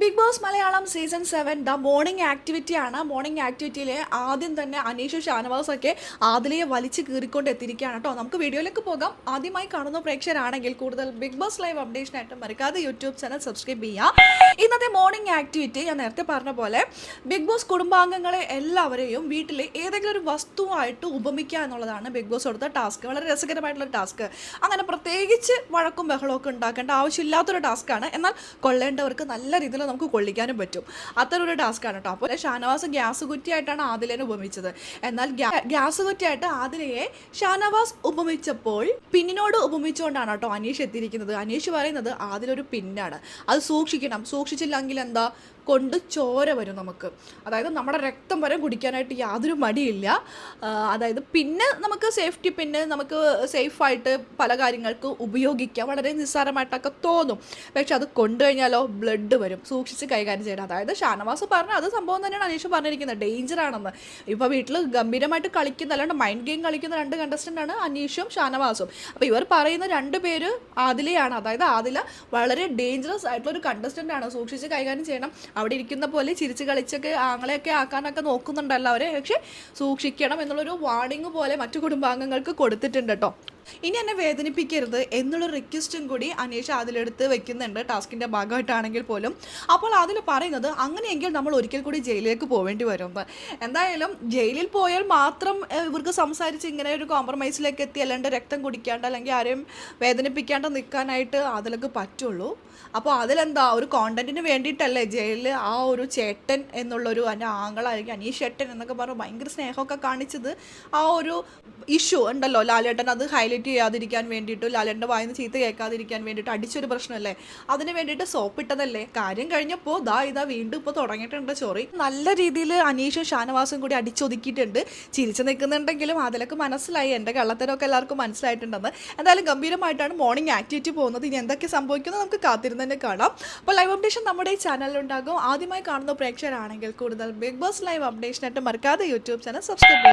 Big boss Malayalam season seven the morning activity ആണ്. Morning ആക്ടിവിറ്റിയിൽ ആദ്യം തന്നെ അനീഷ് ഷാനവാസ് ഒക്കെ ആദിലയെ വലിച്ചു കീറിക്കൊണ്ട് എത്തിയിരിക്കുകയാണ് കേട്ടോ. നമുക്ക് വീഡിയോയിലേക്ക് പോകാം. ആദ്യമായി കാണുന്ന പ്രേക്ഷകരാണെങ്കിൽ കൂടുതൽ ബിഗ് ബോസ് ലൈവ് അപ്ഡേഷനായിട്ട് മറക്കാതെ യൂട്യൂബ് ചാനൽ സബ്സ്ക്രൈബ് ചെയ്യാം ഇന്നത്തെ മോർണിംഗ് ആക്ടിവിറ്റി ഞാൻ നേരത്തെ പറഞ്ഞ പോലെ ബിഗ് ബോസ് കുടുംബാംഗങ്ങളെ എല്ലാവരെയും വീട്ടിലെ ഏതെങ്കിലും ഒരു വസ്തുവായിട്ട് ഉപമിക്കുക എന്നുള്ളതാണ് ബിഗ് ബോസ് കൊടുത്ത ടാസ്ക് വളരെ രസകരമായിട്ടുള്ള ടാസ്ക് അങ്ങനെ പ്രത്യേകിച്ച് വഴക്കും ബഹളമൊക്കെ ഉണ്ടാക്കേണ്ട ആവശ്യമില്ലാത്തൊരു ടാസ്ക്കാണ് എന്നാൽ കൊള്ളേണ്ടവർക്ക് നല്ല രീതിയിൽ നമുക്ക് കൊള്ളിക്കാനും പറ്റും. അത്തരം ഒരു ടാസ്ക്കാണ് കേട്ടോ അപ്പോൾ ഷാനവാസ് ഗ്യാസ് കുറ്റിയായിട്ടാണ് ആദിലേനെ ഉപമിച്ചത്. എന്നാൽ ഗ്യാ- ഗ്യാസ് കുറ്റിയായിട്ട് ആദിലയെ ഷാനവാസ് ഉപമിച്ചപ്പോൾ പിന്നിനോട് ഉപമിച്ചുകൊണ്ടാണ് കേട്ടോ അനീഷ് എത്തിയിരിക്കുന്നത്. അനീഷ് പറയുന്നത് ആദിലൊരു പിന്നാണ്. അത് സൂക്ഷിക്കണം. സൂക്ഷിച്ചില്ലെങ്കിൽ എന്താ? കൊണ്ട് ചോര വരും നമുക്ക്. അതായത് നമ്മുടെ രക്തം വരെ കുടിക്കാനായിട്ട് യാതൊരു മടിയില്ല. അതായത് പിന്നെ നമുക്ക് സേഫ്റ്റി പിന്നെ നമുക്ക് സേഫായിട്ട് പല കാര്യങ്ങൾക്ക് ഉപയോഗിക്കാം. വളരെ നിസ്സാരമായിട്ടൊക്കെ തോന്നും. പക്ഷെ അത് കൊണ്ടു കഴിഞ്ഞാലോ ബ്ലഡ് വരും. സൂക്ഷിച്ച് കൈകാര്യം ചെയ്യണം. അതായത് ഷാനവാസ് പറഞ്ഞ അത് സംഭവം തന്നെയാണ് അനീഷ് പറഞ്ഞിരിക്കുന്നത്. ഡേഞ്ചർ ആണെന്ന്. ഇപ്പോൾ വീട്ടിൽ ഗംഭീരമായിട്ട് കളിക്കുന്ന അല്ലാണ്ട് മൈൻഡ് ഗെയിം കളിക്കുന്ന രണ്ട് കണ്ടസ്റ്റന്റ് ആണ് അനീഷും ഷാനവാസും. അപ്പോൾ ഇവർ പറയുന്ന രണ്ട് പേര് ആദിലയാണ്. അതായത് ആദില വളരെ ഡേഞ്ചറസ് ആയിട്ടുള്ള ഒരു കണ്ടസ്റ്റന്റ് ആണ്. സൂക്ഷിച്ച് കൈകാര്യം ചെയ്യണം. അവിടെ ഇരിക്കുന്ന പോലെ ചിരിച്ച് കളിച്ചൊക്കെ ആങ്ങളെയൊക്കെ ആക്കാനൊക്കെ നോക്കുന്നുണ്ടല്ലോ അവരെ. പക്ഷെ സൂക്ഷിക്കണം എന്നുള്ളൊരു വാർണിംഗ് പോലെ മറ്റു കുടുംബാംഗങ്ങൾക്ക് കൊടുത്തിട്ടുണ്ട് കേട്ടോ. ഇനി എന്നെ വേദനിപ്പിക്കരുത് എന്നുള്ള റിക്വസ്റ്റും കൂടി അനീഷ അതിലെടുത്ത് വെക്കുന്നുണ്ട്. ടാസ്കിന്റെ ഭാഗമായിട്ടാണെങ്കിൽ പോലും. അപ്പോൾ അതിൽ പറയുന്നത് അങ്ങനെയെങ്കിൽ നമ്മൾ ഒരിക്കൽ കൂടി ജയിലിലേക്ക് പോവേണ്ടി വരും. എന്തായാലും ജയിലിൽ പോയാൽ മാത്രം ഇവർക്ക് സംസാരിച്ച് ഇങ്ങനെ ഒരു കോംപ്രമൈസിലേക്ക് എത്തി അല്ലാണ്ട് രക്തം കുടിക്കാണ്ട് അല്ലെങ്കിൽ ആരെയും വേദനിപ്പിക്കാണ്ട് നിൽക്കാനായിട്ട് അതിലൊക്കെ പറ്റുള്ളൂ. അപ്പോൾ അതിലെന്താ? ഒരു കോണ്ടന്റിന് വേണ്ടിയിട്ടല്ലേ ജയിലിൽ ആ ഒരു ചേട്ടൻ എന്നുള്ളൊരു എന്റെ ആങ്ങളായിരിക്കും അനീഷ് ചേട്ടൻ എന്നൊക്കെ പറഞ്ഞ് ഭയങ്കര സ്നേഹമൊക്കെ കാണിച്ചത് ആ ഒരു ഇഷ്യൂ ഉണ്ടല്ലോ ലാലേട്ടൻ. അത് ഹൈലൈറ്റ് ചെയ്യാതിരിക്കാൻ വേണ്ടിയിട്ട് ലാലേട്ടന്റെ വായന ചീത്ത കേൾക്കാതിരിക്കാൻ വേണ്ടിയിട്ട് അടിച്ചൊരു പ്രശ്നമല്ലേ? അതിന് വേണ്ടിയിട്ട് സോപ്പ് ഇട്ടതല്ലേ കാര്യം കഴിഞ്ഞപ്പോൾ ദാ ഇതാ വീണ്ടും ഇപ്പോൾ തുടങ്ങിയിട്ടുണ്ട് ചോറി നല്ല രീതിയിൽ അനീഷും ഷാനവാസും കൂടി അടിച്ചൊതുക്കിയിട്ടുണ്ട്. ചിരിച്ചു നിൽക്കുന്നുണ്ടെങ്കിലും അതിലൊക്കെ മനസ്സിലായി. എന്റെ കള്ളത്തരമൊക്കെ എല്ലാവർക്കും മനസ്സിലായിട്ടുണ്ടെന്ന്. എന്തായാലും ഗംഭീരമായിട്ടാണ് മോർണിംഗ് ആക്ടിവിറ്റി പോകുന്നത്. ഇനി എന്തൊക്കെ സംഭവിക്കുന്നത് നമുക്ക് കാത്തിരുന്ന് തന്നെ കാണാം. അപ്പോൾ ലൈവ് അപ്ഡേഷൻ നമ്മുടെ ഈ ചാനലിലുണ്ടാകും ആദ്യമായി കാണുന്ന പ്രേക്ഷകരാണെങ്കിൽ കൂടുതൽ ബിഗ് ബോസ് ലൈവ് അപ്ഡേഷനായിട്ട് മറക്കാതെ യൂട്യൂബ് ചാനൽ സബ്സ്ക്രൈബ് ചെയ്യുക.